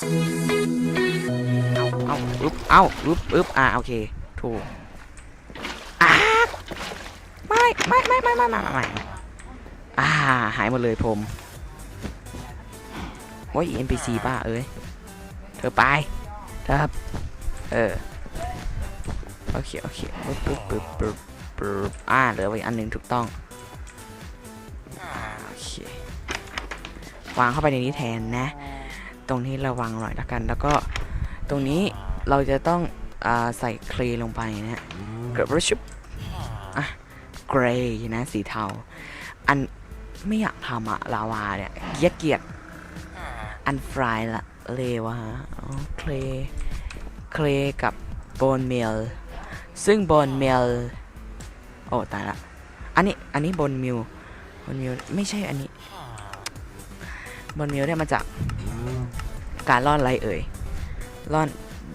เอาเอาอึ๊บเอาอึ๊บอึ๊บอ่าโอเค ถูกอ่าไม่ไม่ไม่ไม่ไม่ไม่ไม่อ่า หายหมดเลยผมโอ้ย NPC ป้าเอ้ย เธอไปครับ เออ โอเค โอเคปึ๊บปึ๊บปึ๊บปึ๊บปึ๊บอ่า เหลืออีกอันหนึ่งถูกต้อง โอเค วางเข้าไปในนี้แทนนะ ตรงนี้ราวางหน่อยละกัน แล้วก็ตรงนี้เราจะต้องอใส่เคลลงไปนะฮะเกิดว่าชุบอะเกรย์นะสีเทา อันไม่อยากทำอะลาวาเนี่ยเกียดเกียดอันฟรายละเลวะฮะเคลเคลกับโบนเมลซึ่งโบนเมลโอ้ตายละอันนี้อันนี้โบนมิลโบนมิลไม่ใช่อันนี้โบนมิลได้มาจาก การล่อนไรเอ่ยล่อน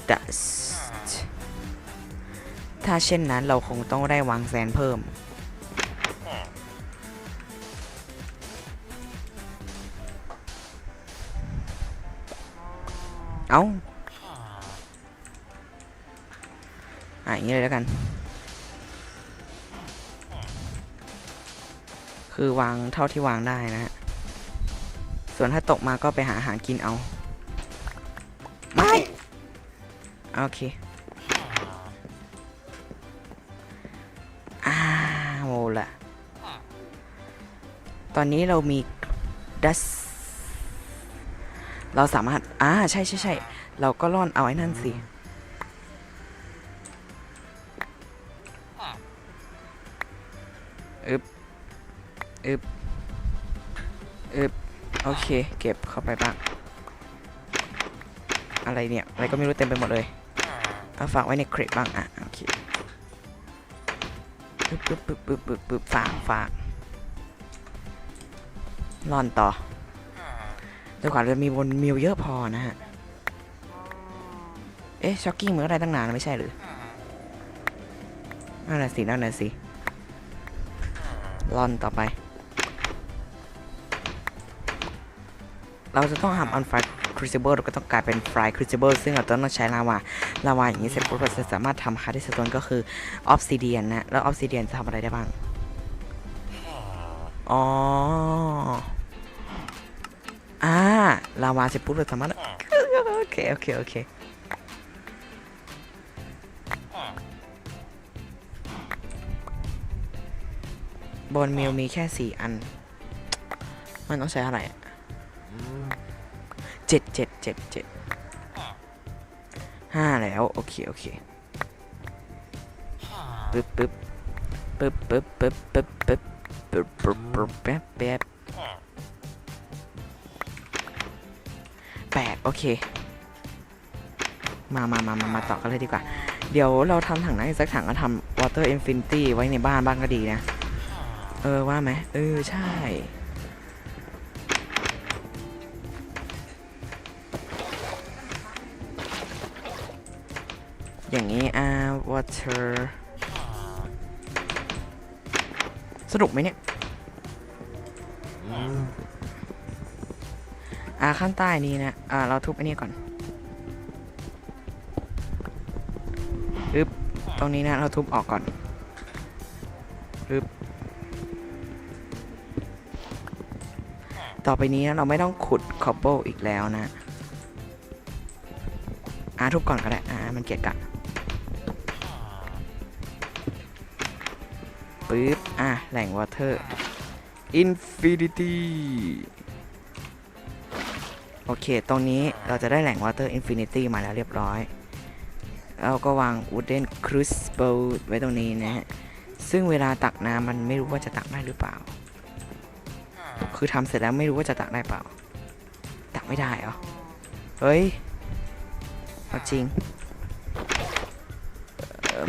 dust ถ้าเช่นนั้นเราคงต้องได้วางแซนเพิ่ม เอาอะอย่างนี้เลยแล้วกัน คือวางเท่าที่วางได้นะฮะ ส่วนถ้าตกมาก็ไปหาอาหารกินเอา โอเคอ้าวละตอนนี้เรามีดัสเราสามารถอ่าใช่ใช่ใช่เราก็ล่อนเอาไอ้นั่นสิอึบอึบอึบโอเค เก็บเข้าไปบ้าง อะไรเนี่ย อะไรก็ไม่รู้เต็มไปหมดเลย เอาฝากไว้ในเครตบ้างอะโอเคปึ๊บปึ๊บปึ๊บปึ๊บปึ๊บปึ๊บฝากฝากร่อนต่อจนกว่าจะมีบนมิวเยอะพอนะฮะ เอ๊ะช็อกกิ้งเหมือนอะไรตั้งนานไม่ใช่หรือนั่นน่ะสินั่นน่ะสิร่อนต่อไป เราจะต้องทำอันไฟ ครูซิเบิลก็ต้องกลายเป็นไฟครูซิเบิลซึ่งเราต้องใช้ลาวาลาวาอย่างนี้เสร็จปุ๊บเราจะสามารถทำฮาร์ดดิสโตนก็คือออฟซิเดียนนะ แล้วออฟซิเดียนจะทำอะไรได้บ้าง อ๋ออ่าลาวาเสร็จปุ๊บเราสามารถโอเคโอเคโอเคบนมิลมีแค่สี่อัน มันต้องใช้อะไรอะ เจ็ดเจ็ดเจ็ดเจ็ดห้าแล้ว โอเค โอเคปึ๊บปึ๊บปึ๊บปึ๊บปึ๊บปึ๊บปึ๊บปึ๊บปึ๊บปึ๊บแป๊บแป๊บแปดโอเค มามามามามาต่อกันเลยดีกว่า เดี๋ยวเราทำถังนั้นอีกสักถังก็ทำ water infinity ไว้ในบ้านบ้างก็ดีนะ เออว่าไหมเออ ใช่ อย่างนี้อ่า water สนุกไหมเนี่ยอ่าข้างใต้นี้นะ อ่า เราทุบอันนี้ก่อนอึ๊บตรงนี้นะ เราทุบออกก่อนอึ๊บต่อไปนี้เราไม่ต้องขุดคอบเบิลอีกแล้วนะ อ่าทุบก่อนก็ได้ อ่า มันเกียกกะ ปึ๊บ อะ แหล่งวอเตอร์อินฟินิตี้โอเค ตรงนี้เราจะได้แหล่งวอเตอร์อินฟินิตี้มาแล้วเรียบร้อย เราก็วาง wooden crucible ไว้ตรงนี้นะฮะ ซึ่งเวลาตักน้ำมันไม่รู้ว่าจะตักได้หรือเปล่า คือทำเสร็จแล้วไม่รู้ว่าจะตักได้เปล่า ตักไม่ได้เหรอ เฮ้ยเอาจริง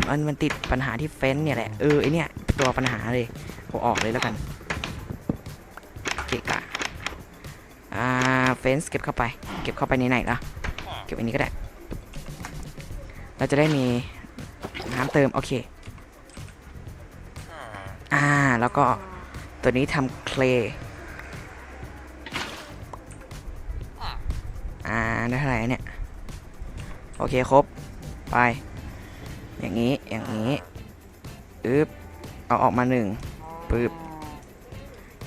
มันมันติดปัญหาที่เฟ้นเนี่ยแหละ เออไอเนี่ย ตัวปัญหาเลยผมออกเลยแล้วกันเกะกะอ่าเฟนส์เก็บเข้าไป เก็บเข้าไปในไหนละเก็บอันนี้ก็ได้ เราจะได้มีน้ำเติม โอเค อ่า แล้วก็ตัวนี้ทำเคลอ่า ได้เท่าไหร่เนี่ย โอเค ครบ ไป อย่างนี้ อย่างนี้ อึ๊บ เอาออกมาหนึ่งปึ๊บ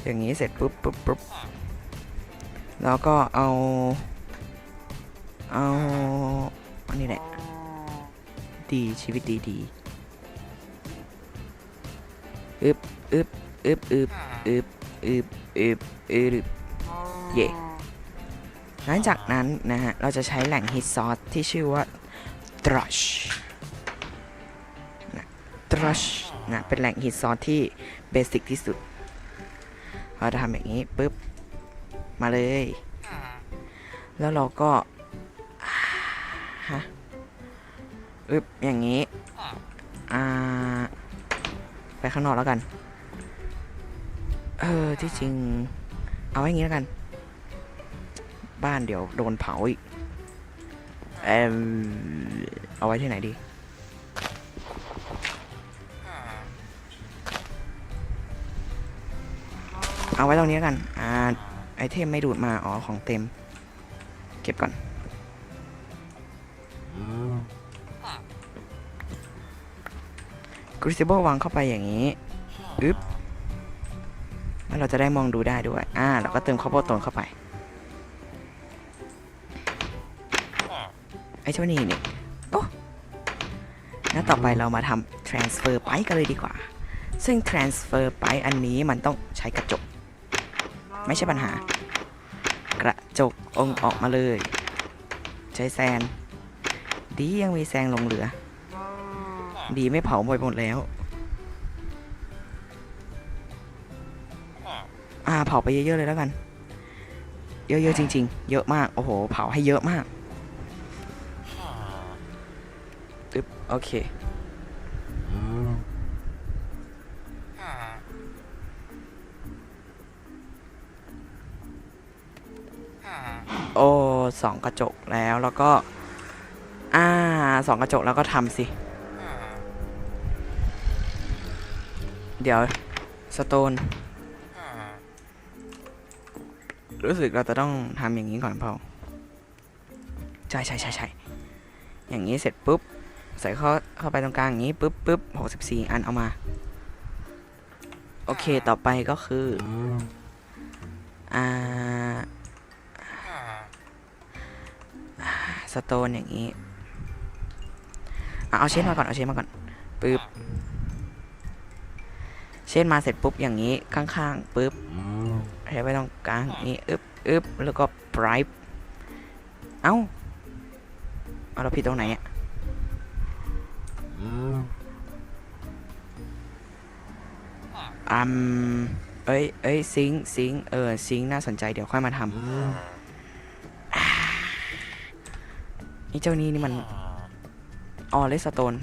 อย่างนี้เสร็จปุ๊บปุ๊บปุ๊บแล้วก็เอา เอาอันนี้แหละ ดีชีวิตดีดีอึบอึบอึบอึบอึบอึบอึบอึบเย่หลังจากนั้นนะฮะ เราจะใช้แหล่งฮิตซอสที่ชื่อว่า thrush นะ thrush นะเป็นแหล่งฮิตซอสที่เบสิกที่สุดเราจะทำอย่างนี้ปุ๊บมาเลย แล้วเราก็ฮะอึบอย่างนี้อ่าไปข้างนอกแล้วกัน เออที่จริง เอาไว้อย่างนี้แล้วกัน บ้านเดี๋ยวโดนเผาอีกเอมเอาไว้ที่ไหนดี เอาไว้ตรงนี้กัน อ่า ไอเทมไม่ดูดมา อ๋อ ของเต็ม เก็บก่อนครูซิเบิลวางเข้าไปอย่างนี้ อึ๊บ แล้วเราจะได้มองดูได้ด้วย อ่า เราก็เติมคอปเปอร์โตนเข้าไป ไอ้เจ้านี่นี่โอ้แล้วต่อไปเรามาทำ transfer ไปกันเลยดีกว่า ซึ่ง transfer ไปอันนี้มันต้องใช้กระจก ไม่ใช่ปัญหา กระจกองออกมาเลย ใช้แซน ดียังมีแซงลงเหลือ ดีไม่เผาหมดหมดแล้ว อ่าเผาไปเยอะๆเลยแล้วกัน เยอะๆจริง ๆ เยอะมาก โอ้โห เผาให้เยอะมากตึ๊บโอเค สองกระจกแล้วแล้วก็ อ่าสองกระจกแล้วก็ทำสิ เดี๋ยวสโตน รู้สึกเราจะต้องทำอย่างนี้ก่อนเปล่าใช่ใช่ใช่ใช่อย่างนี้เสร็จปุ๊บ ใส่เข้าเข้าไปตรงกลางอย่างนี้ปุ๊บปุ๊บหกสิบสี่อันเอามา โอเคต่อไปก็คือ อ่า สโตนอย่างนี้อะเอาเชนมาก่อนเอาเชนมาก่อนปึ๊บเช่นมาเสร็จปุ๊บอย่างนี้ข้างๆปุ๊บใช้ไว้ตรงกลางอย่างนี้อึบอึบแล้วก็ไบรท์เอ้าเอาเราผิดตรงไหนอะอืมเอ้ยเอ้ยซิงซิงเออซิงน่าสนใจเดี๋ยวค่อยมาทำอ่า นี่เจ้านี้นี่มันออเลสโตน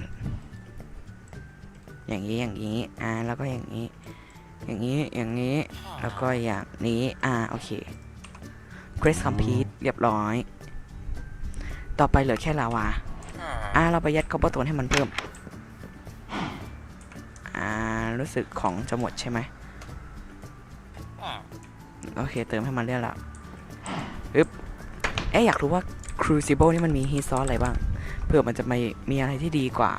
อย่างนี้อย่างนี้ อ่า แล้วก็อย่างนี้ อย่างนี้ อย่างนี้ แล้วก็อย่างนี้ อ่า โอเค Grace Complete เรียบร้อย ต่อไปเหลือแค่ลาวา อ่า เราไปยัดคอปเปอร์โตนให้มันเพิ่ม อ่า รู้สึกของจะหมดใช่ไหมโอเค เติมให้มันเรียบร้อยอึ๊บ เอ๊ะอยากรู้ว่า Crucible นี่มันมีฮีซอสอะไรบ้างเผื่อมันจะไม่มีอะไรที่ดีกว่า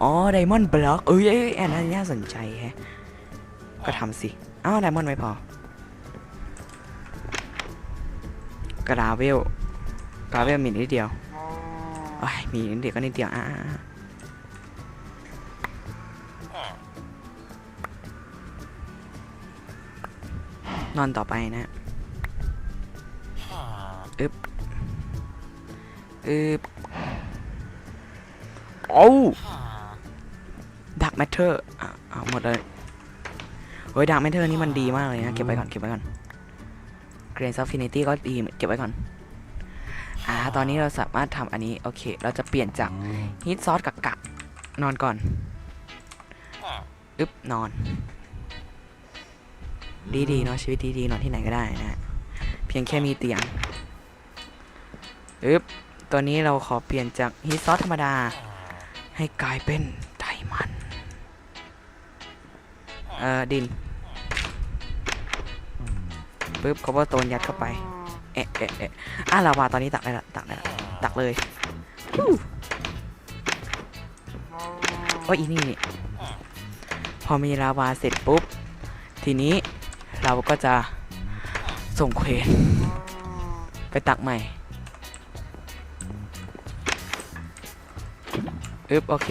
อ๋อไดมอนด์บล็อกเอ้ยเอ้ยอันนั้นน่าสนใจแฮะ ก็ทำสิ อ้าวไดมอนด์ไม่พอ กราเวลกราเวลมีนิดเดียวโอ้ยมีนิดเดียวก็นิดเดียวอ่าอ่าอ่านอนต่อไปนะ อึบโอ้ดักแมทเทอร์อะเอาหมดเลยเฮ้ยดักแมทเทอร์นี่มันดีมากเลยนะ เก็บไว้ก่อน เก็บไว้ก่อนเกรนซัฟฟินิตี้ก็ดี เก็บไว้ก่อน อ่า ตอนนี้เราสามารถทำอันนี้ โอเค เราจะเปลี่ยนจากฮีทซอสกับกะ นอนก่อน อึ๊บ นอน ดีๆเนาะชีวิตดีๆนอนที่ไหนก็ได้นะ เพียงแค่มีเตียง อึ๊บ ตัวนี้เราขอเปลี่ยนจากฮีทซอสธรรมดา ให้กลายเป็นไดมัน เอ่อ ดินปึ๊บคอเ e อร์โตนยัดเข้าไป เอ๊ะเอ๊ะเอ๊ะอะลาวาตอนนี้ตักได้ละตักได้ละตักเลยโอ้ยอีนี่นี่ พอมีลาวาเสร็จปุ๊บ ทีนี้เราก็จะส่งเควสไปตักใหม่ อึ๊บโอเค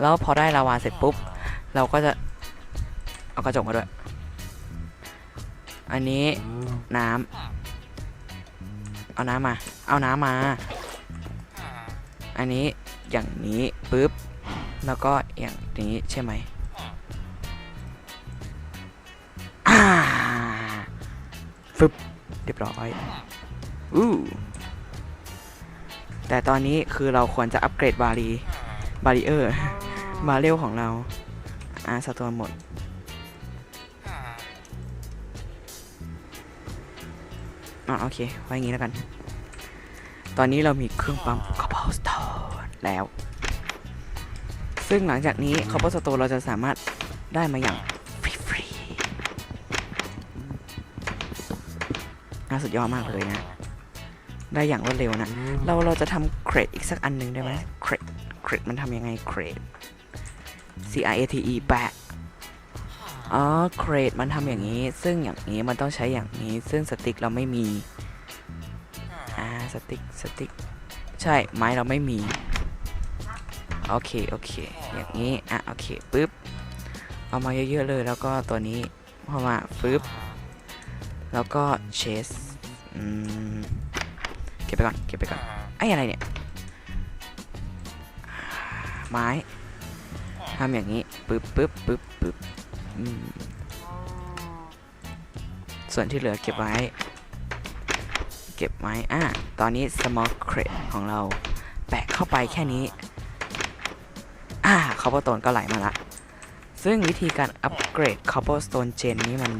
แล้วพอได้ลาวาเสร็จปุ๊บ เราก็จะเอากระจกมาด้วย อันนี้น้ำเอาน้ำมา เอาน้ำมา อันนี้อย่างนี้ปุ๊บ แล้วก็อย่างนี้ใช่ไหมอ่าฟึบเรียบร้อยอู้ แต่ตอนนี้คือเราควรจะอัปเกรดบารีบารีเออร์บาเรลของเราอ่าสตัวหมด อ่าโอเค ไว้อย่างนี้แล้วกัน ตอนนี้เรามีเครื่องปั๊ม cobblestone แล้ว ซึ่งหลังจากนี้ cobblestone เราจะสามารถได้มาอย่างฟรีๆน่าสุดยอดมากเลยนะ ได้อย่างรวดเร็วนะ เราเราจะทำเครดอีกสักอันหนึ่งได้ไหมเครดเครดมันทำยังไงเครด C R A T E back อ๋อเครดมันทำอย่างนี้ ซึ่งอย่างนี้มันต้องใช้อย่างนี้ ซึ่งสติ๊กเราไม่มี อ่าสติ๊กสติ๊กใช่ไม้เราไม่มี โอเค โอเค อย่างนี้ อะ โอเคปึ๊บ เอามาเยอะๆเลยแล้วก็ตัวนี้พอมาปึ๊บ แล้วก็เชสอืมเก็บไปก่อน เก็บไปก่อน ไอ้อะไรเนี่ย ไม้ทำอย่างนี้ปึ๊บปึ๊บปึ๊บปึ๊บอืมส่วนที่เหลือเก็บไว้ เก็บไว้ อะ ตอนนี้ small crate ของเรา แปะเข้าไปแค่นี้ อ่า cobblestone ก็ไหลมาละ ซึ่งวิธีการอัปเกรด cobblestone gen นี้มัน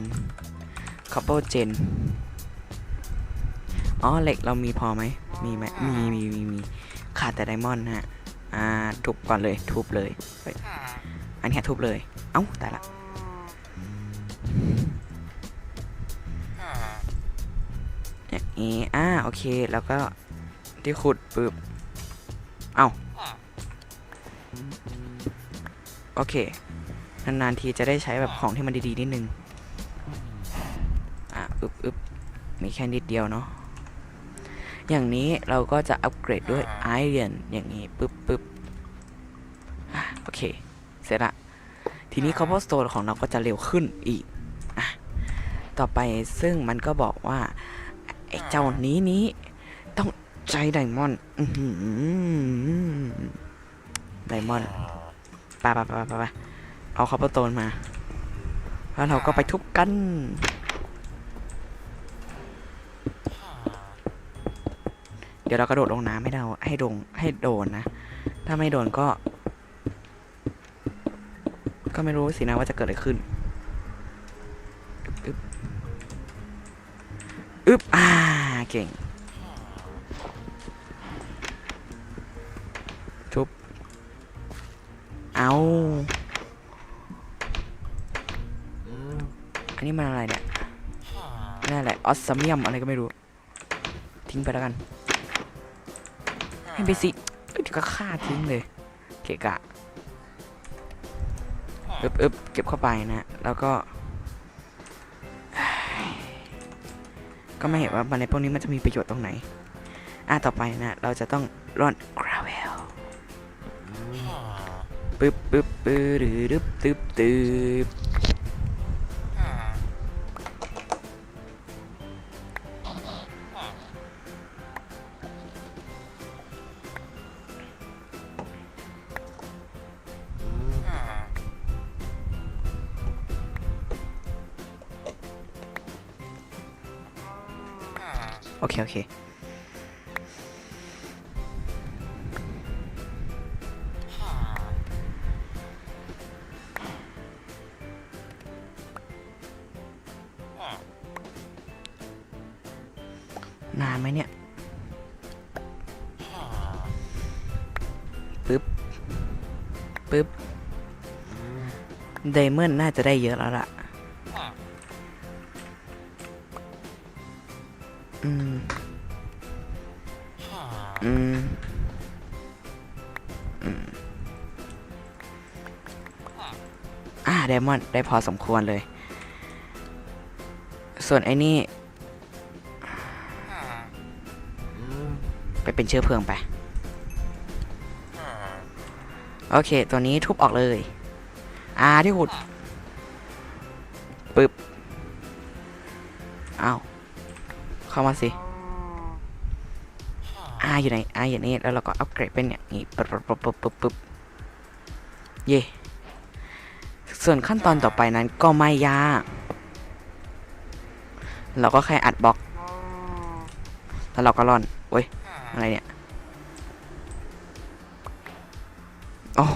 cobble gen อ๋อเหล็กเรามีพอไหมมีไหมมีมีมีมีขาดแต่ไดมอนด์ฮะอ่าทุบก่อนเลยทุบเลยเฮ้ยอันเนี้ยทุบเลย เอ้าตายละอย่างนี้อ่าโอเคแล้วก็ที่ขุดปึ๊บเอ้าโอเคนานๆทีจะได้ใช้แบบของที่มันดีๆนิดนึง อะ อึบอึบมีแค่นิดเดียวเนาะ อย่างนี้เราก็จะอัปเกรดด้วยไอรอนอย่างนี้ปึ๊บปึ๊บอะโอเค เสร็จละ ทีนี้ cobblestone ของเราก็จะเร็วขึ้นอีกอะต่อไปซึ่งมันก็บอกว่า ไอ้เจ้านี้นี้ ต้องใจไดมอนด์อื้อหือไดมอนด์ไปไปไปไปไปเอา cobblestone มา แล้วเราก็ไปทุบกัน เดี๋ยวเรากระโดดลงน้ำให้เราให้ลงให้โดนนะ ถ้าไม่โดนก็ ก็ไม่รู้สินะว่าจะเกิดอะไรขึ้นอึบอึบอ่าเก่งทุบเอาอันนี้มันอะไรเนี่ยนั่นแหละออสซาเมียมอะไรก็ไม่รู้ ทิ้งไปแล้วกัน ให้ไปสิเอ้ยเดี๋ยวก็ฆ่าทิ้งเลย เกะกะอึบอึบเก็บเข้าไปนะ แล้วก็ ก็ไม่เห็นว่ามันในพวกนี้มันจะมีประโยชน์ตรงไหน อะต่อไปนะ เราจะต้องร่อน gravel ปึ๊บปึ๊บปึ๊บดึบดึบตึบตึบ จะได้เยอะแล้วล่ะ อืม อืม อืม อ่าไดมอนด์ได้พอสมควรเลย ส่วนไอ้นี่ ไปเป็นเชื้อเพลิงไป โอเค ตัวนี้ทุบออกเลย อ่าที่ขุด เข้ามาสิอาอยู่ไหนอาอยู่นี้แล้วเราก็อัปเกรดเป็นอย่างนี้ปึ๊บปึ๊บปึ๊บปึ๊บปึ๊บเย่ส่วนขั้นตอนต่อไปนั้นก็ไม่ยาก เราก็แค่อัดบล็อก แล้วเราก็ร่อนโอ้ย อะไรเนี่ยโอ้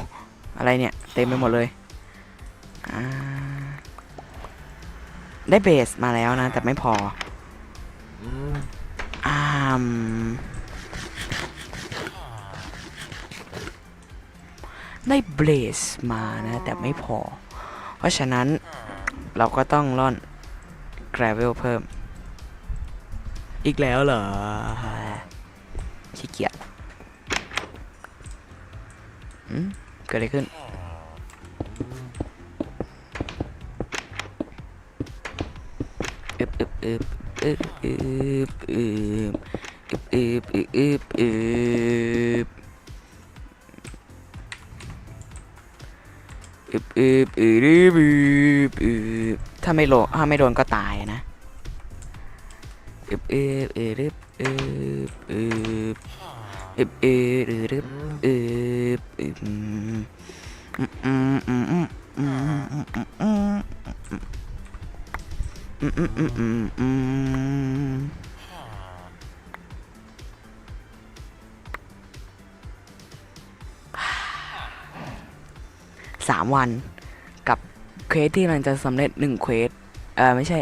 อะไรเนี่ย เต็มไปหมดเลย ได้เบสมาแล้วนะ แต่ไม่พอ ได้เบสมานะ แต่ไม่พอ เพราะฉะนั้นเราก็ต้องร่อน gravel เพิ่ม อีกแล้วเหรอขี้เกียจเกิดอะไรขึ้น อึบอึบอึบอึบอึบอึบ อึบอึบอึบอึบอึบอึบอึบอึบอึบอึบถ้าไม่โลถ้าไม่โดนก็ตายนะอึบอึบอึบอึบอึบอึบอึบอึบอึบอึบอึบอืมอืมอืมอืมอืมอืมอืมอืมอืมอืมอืม อืมอืมสามวัน กับเควสที่มันจะสำเร็จหนึ่งเควสเออไม่ใช่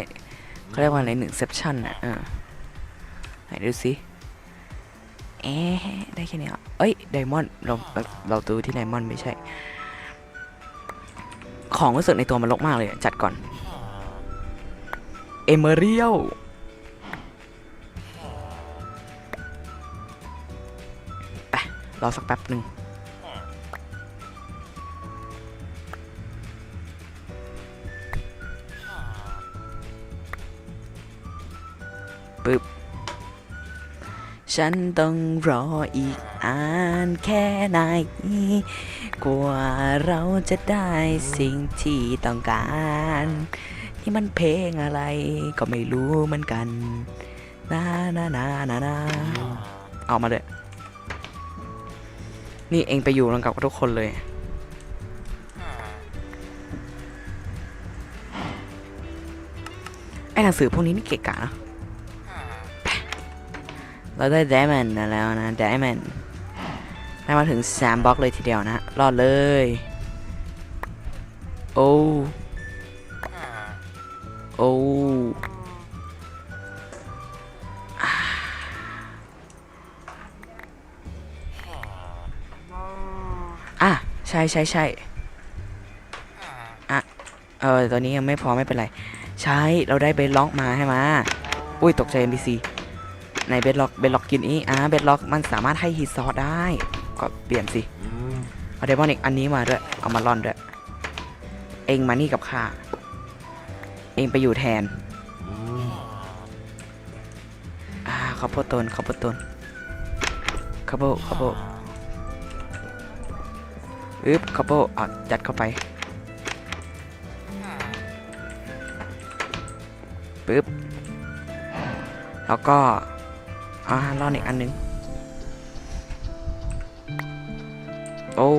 เขาเรียกว่าอะไรหนึ่งเซปชั่นอะเออไหนดูสิเอ๊ะได้แค่นี้เหรอเอ้ยไดมอนด์เราเราดูที่ไดมอนด์ไม่ใช่ ของรู้สึกในตัวมันลกมากเลยจัดก่อน เอเมอเรียลไปรอสักแป๊บหนึ่ง ปึ๊บ ฉันต้องรออีกอ่านแค่ไหน กว่าเราจะได้สิ่งที่ต้องการที่มันเพลงอะไรก็ไม่รู้เหมือนกันนานานานานาเอามาเลย นี่เองไปอยู่ร่วมกับทุกคนเลยไอ้หนังสือพวกนี้นี่เกะกะนะ เราได้ไดมอนด์แล้วนะไดมอนด์ได้มาถึงสามบล็อกเลยทีเดียวนะรอดเลย โอ้โอ้อะใช่ใช่ใช่อะเออตัวนี้ยังไม่พอไม่เป็นไร ใช่เราได้เบดล็อกมาให้มา อุ้ยตกใจ NPC ในเบดล็อกเบดล็อกกินอีอะเบดล็อกมันสามารถให้ฮีซอสได้ ก็เปลี่ยนสิเอาเดมอนอีกอันนี้มาด้วยเอามาล่อนด้วยเองมานี่กับข้าเองไปอยู่แทนอ่าข้าวโพดต้นข้าวโพดต้นข้าวโพดข้าโพดอึ๊บข้าโพดอะยัดเข้าไปปึ๊บแล้วก็ อ่าล่อนอีกอันหนึง โอ้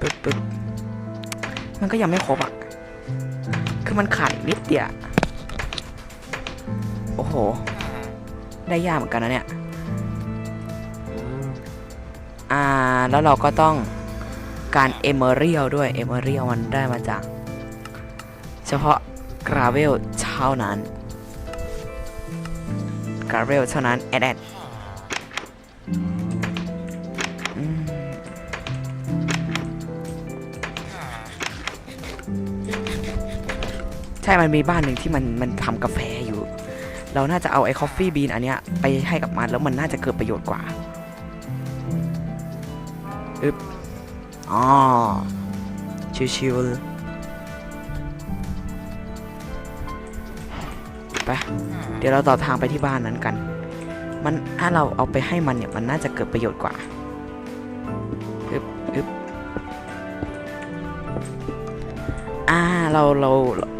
ปึ๊บปึ๊บมันก็ยังไม่ครบอะ คือมันขาดนิดเดียวโอ้โห ได้ยากเหมือนกันนะเนี่ย อ่า แล้วเราก็ต้องการเอเมอเรียลด้วย เอเมอเรียลมันได้มาจาก เฉพาะกราเวลเท่านั้นกราเวลเท่านั้นแอดแอดใช่มันมีบ้านหนึ่งที่มันมันทำกาแฟอยู่ เราน่าจะเอาไอ้คอฟฟี่บีนอันเนี้ยไปให้กับมันแล้วมันน่าจะเกิดประโยชน์กว่าอึบอ๋อชิวๆ ไปเดี๋ยวเราต่อทางไปที่บ้านนั้นกัน มันถ้าเราเอาไปให้มันเนี่ยมันน่าจะเกิดประโยชน์กว่าอึบอึบอ่าเราเรา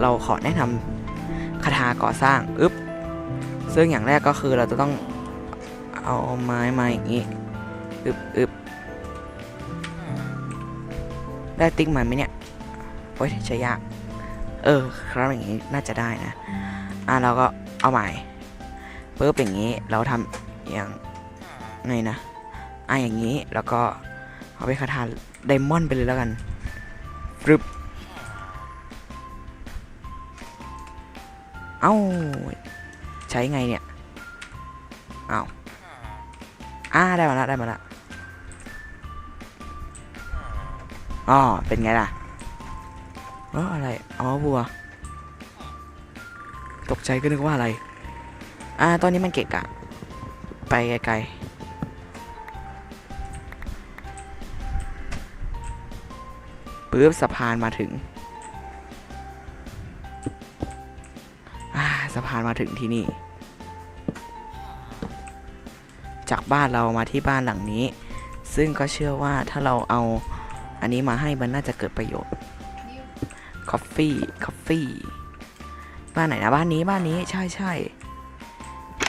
เราขอแนะนำคาถาก่อสร้างอึบซึ่งอย่างแรกก็คือเราจะต้องเอาไม้มาอย่างนี้อึบอึบได้ติ๊กมันไหมเนี่ยโอ้ยใช้ยาก เออ ครับอย่างนี้น่าจะได้นะ อะเราก็เอาใหม่ปุ๊บอย่างนี้เราทำอย่างไงนะอะอย่างนี้แล้วก็เอาไปคาถาไดมอนด์ไปเลยแล้วกันฟึบเอ้าใช้ไงเนี่ยเอ้าอ่าได้มาละได้มาละอ๋อเป็นไงล่ะเอออะไรอ๋อวัว ตกใจก็นึกว่าอะไร อ่า ตอนนี้มันเกะกะ ไปไกลๆปื๊บสะพานมาถึง อ่า สะพานมาถึงที่นี่ จากบ้านเรามาที่บ้านหลังนี้ ซึ่งก็เชื่อว่าถ้าเราเอาอันนี้มาให้มันน่าจะเกิดประโยชน์ คอฟฟี่ คอฟฟี่ บ้านไหนนะบ้านนี้บ้านนี้ใช่ใช่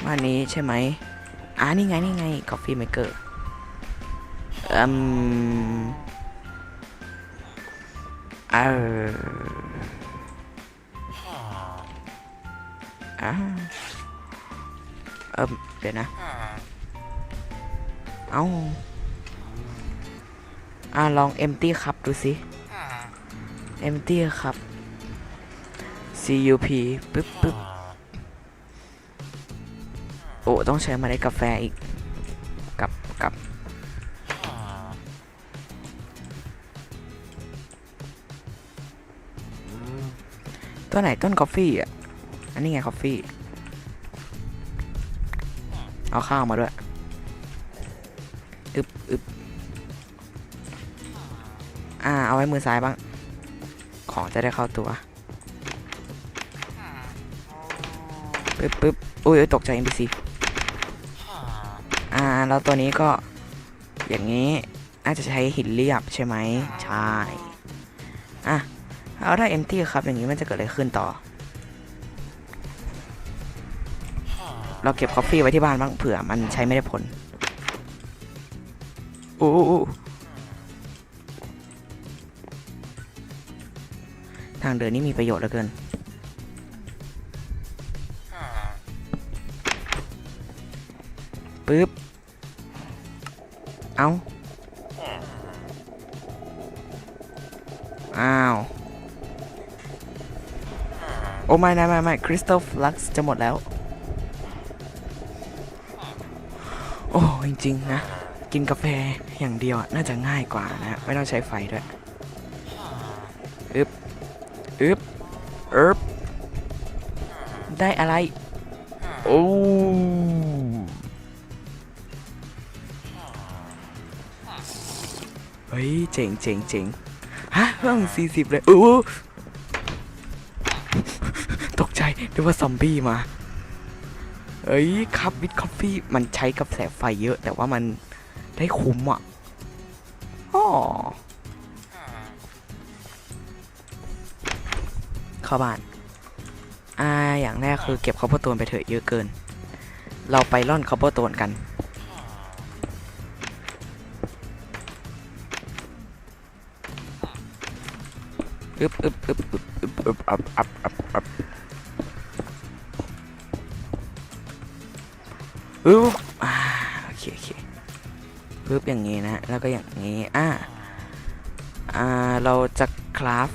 บ้านนี้ใช่ไหมอ่านี่ไงนี่ไง Coffee Maker อืมเอออ่าเออเดี๋ยวนะ เอาอ่าลอง empty ครับดูสิ empty ครับ CUP ปึ๊บปึ๊บโอ้ ต้องใช้เมาได้กาแฟอีก กับกับตัวไหนต้นกาแฟอะ อันนี้ไงกาแฟเอาข้าวมาด้วย อึบอึบอ่า เอาไว้มือซ้ายบ้าง ของจะได้เข้าตัว ปึ๊บปึ๊บอุ้ยอุ๊ยตกใจ NPC อ่าแล้วตัวนี้ก็ อย่างนี้น่าจะใช้หินเรียบใช่ไหมใช่อะแล้วถ้า empty ครับ อย่างนี้มันจะเกิดอะไรขึ้นต่อ เราเก็บคอฟฟี่ไว้ที่บ้านบ้างเผื่อมันใช้ไม่ได้ผลอู้อู้อู้ทางเดินนี่มีประโยชน์เหลือเกิน ปึ๊บ เอาอ้าว โอ้ไม่ไม่ไม่ไม่คริสตัลฟลักซ์จะหมดแล้ว โอ้จริงๆนะ กินกาแฟอย่างเดียวน่าจะง่ายกว่านะ ไม่ต้องใช้ไฟด้วยอึบอึบอึบได้อะไร จ๋งเจ๋งเจ๋งฮะเพิ่งสี่สิบเลยอู้ตกใจนึกว่าซอมบี้มา เอ้ยคัพวิดคอฟฟี่มันใช้กับแสงไฟเยอะ แต่ว่ามันได้คุ้มอะอ๋อเข้าบ้านอ่าอย่างแรกคือเก็บคอปเปอร์โตนไปเถอะเยอะเกิน เราไปร่อนคอปเปอร์โตนกัน อึบอึบอึบอึบอึบอึบอับอับอับอับอึบอ่าโอเคโอเคอึบอย่างงี้นะ แล้วก็อย่างงี้อ่าอ่า เราจะคราฟ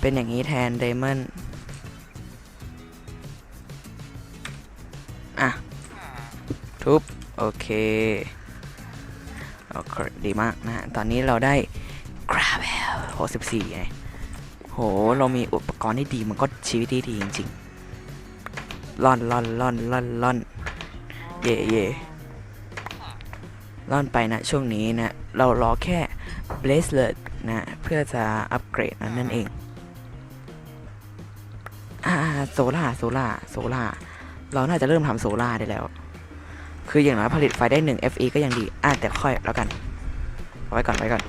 เป็นอย่างนี้แทนไดมอนด์อะ ทุบ โอเคโอเคดีมากนะฮะ ตอนนี้เราได้ gravel 64ไงโห เรามีอุปกรณ์ที่ดีมันก็ชีวิตที่ดีจริงๆล่อนล่อนล่อนล่อนล่อนเย่เย่ล่อนไปนะช่วงนี้นะ เรารอแค่ bracelet นะ เพื่อจะอัปเกรดนั้นนั่นเอง อ่าโซล่าโซล่าโซล่าเราน่าจะเริ่มทำโซล่าได้แล้ว คืออย่างน้อยผลิตไฟได้ 1 FE ก็ยังดี อะแต่ค่อยแล้วกัน ไว้ก่อนไว้ก่อน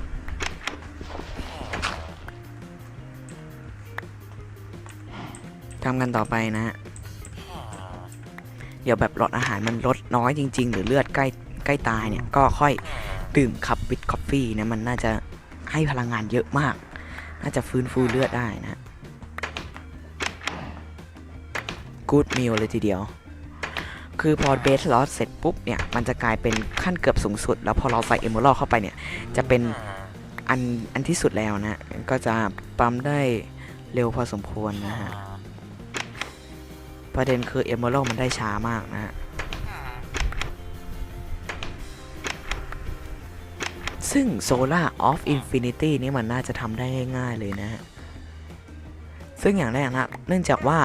ทำกันต่อไปนะฮะเดี๋ยวแบบหลอดอาหารมันลดน้อยจริง ๆ หรือเลือดใกล้ใกล้ตายเนี่ย ก็ค่อยดื่มคัพวิตคอฟฟี่นะมันน่าจะให้พลังงานเยอะมาก น่าจะฟื้นฟูเลือดได้นะกูดมิลเลยทีเดียว คือพอเบสลอสเสร็จปุ๊บเนี่ย มันจะกลายเป็นขั้นเกือบสูงสุด แล้วพอเราใส่เอม r ร l เข้าไปเนี่ย จะเป็นอันอันที่สุดแล้วนะ ก็จะปั๊มได้เร็วพอสมควรนะฮะ ประเด็นคือเอม r ร l มันได้ช้ามากนะฮะซึ่ง Solar of Infinity นี่มันน่าจะทำได้ง่ายๆเลยนะฮะ ซึ่งอย่างแรกนะ เนื่องจากว่า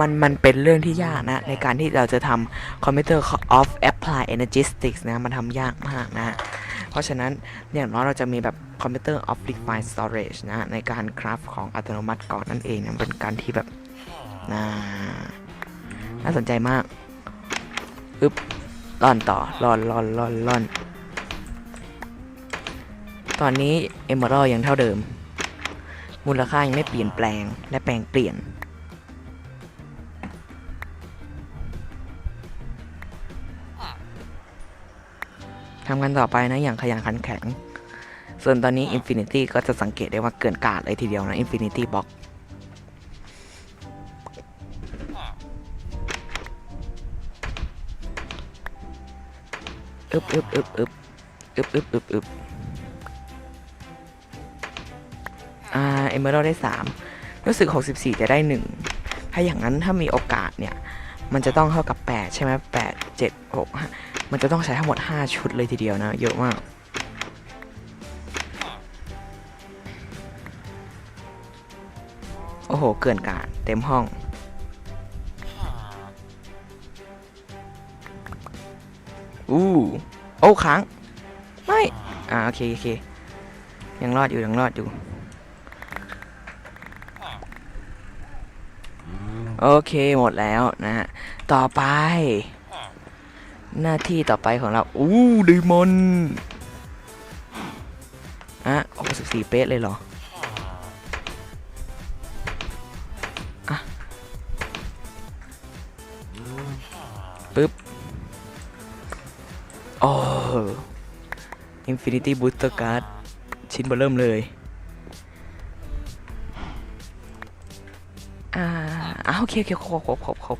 มันมันเป็นเรื่องที่ยากนะ ในการที่เราจะทำคอมพิวเตอร์ of apply energistics นะ มันทำยากมากนะ เพราะฉะนั้นอย่างน้อยเราจะมีแบบคอมพิวเตอร์ of defined storage นะ ในการคราฟของอัตโนมัติก่อนนั่นเองนะเป็นการที่แบบน่า น่าสนใจมากอึ๊บล่อนต่อล่อนล่อนล่อนล่อนตอนนี้ Emerald ยังเท่าเดิม มูลค่ายังไม่เปลี่ยนแปลงและแปลงเปลี่ยน ทำกันต่อไปนะอย่างขยันขันแข็ง ส่วนตอนนี้ Infinity ก็จะสังเกตได้ว่าเกินกาดเลยทีเดียวนะ Infinity Box อึบอึบอึบอึบอึบอึบอึบอึบอ่าเอเมอรัลได้3รู้สึก 64 จะได้1ถ้าอย่างนั้นถ้ามีโอกาสเนี่ย มันจะต้องเท่ากับ 8 ใช่ไหม8 7 6 5มันจะต้องใช้ทั้งหมด 5 ชุดเลยทีเดียวนะ เยอะมากโอ้โห เกินกาดเต็มห้อง อู้โอ้ค้างไม่อ่าโอเคโอเคยังรอดอยู่ยังรอดอยู่โอเคหมดแล้วนะฮะต่อไป หน้าที่ต่อไปของเราอู้ดีมอนอะโอ้สิบสี่เป๊ะเลยเหรอ โอ้ Infinity Booster Card ชิ้นเบอร์เริ่มเลย อ่าอ้าวโอเคโอเคครบครบครบครบ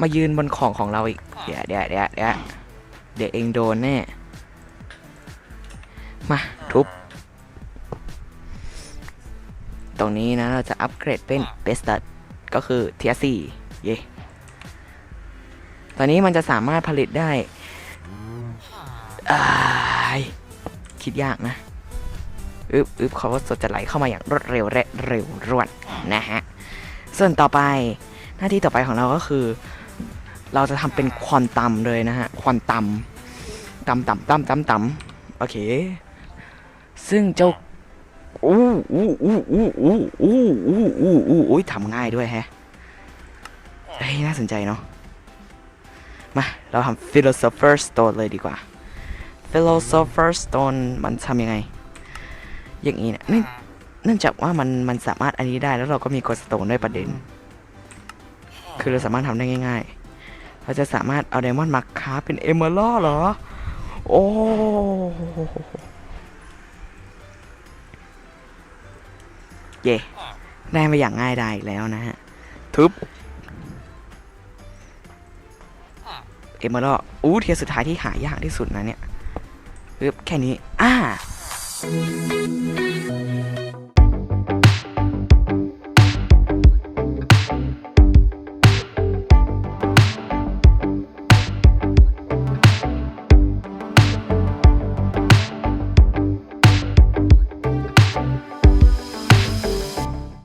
มายืนบนของของเราอีก เดี๋ยวเดี๋ยวเดี๋ยวเดี๋ยวเดี๋ยวเองโดนแน่ มา ทุบ ตรงนี้นะเราจะอัปเกรดเป็นเบสตัดก็คือเทียสี่เย่ตอนนี้มันจะสามารถผลิตได้ อ้ายคิดยากนะอึบอึบเขาสดจะไหลเข้ามาอย่างรวดเร็วและเร็วรวดนะฮะ ส่วนต่อไปหน้าที่ต่อไปของเราก็คือ เราจะทำเป็นควอนตัมเลยนะฮะ ควอนตัมตัมตัมตัมตัมตัมโอเค ซึ่งเจ้าอู้อู้อู้อู้อู้อู้อู้อู้อู้อู้ทำง่ายด้วยแฮะเฮ้ยน่าสนใจเนาะมา เราทำ philosopher stone เลยดีกว่า philosopher stone มันทำยังไง อย่างนี้เนี่ยเนื่องเนื่องจากว่ามันมันสามารถอันนี้ได้แล้วเราก็มีกดสโตนด้วยประเด็น คือเราสามารถทำได้ง่าย ๆ เราจะสามารถเอาไดมอนด์มาคราฟเป็นเอเมอรัลเหรอ โอ้เย่ได้มาอย่างง่ายดายอีกแล้วนะฮะทุบเอเมอรัลอู้เทียร์สุดท้ายที่หายากที่สุดนะเนี่ยปึ๊บ แค่นี้ อ่า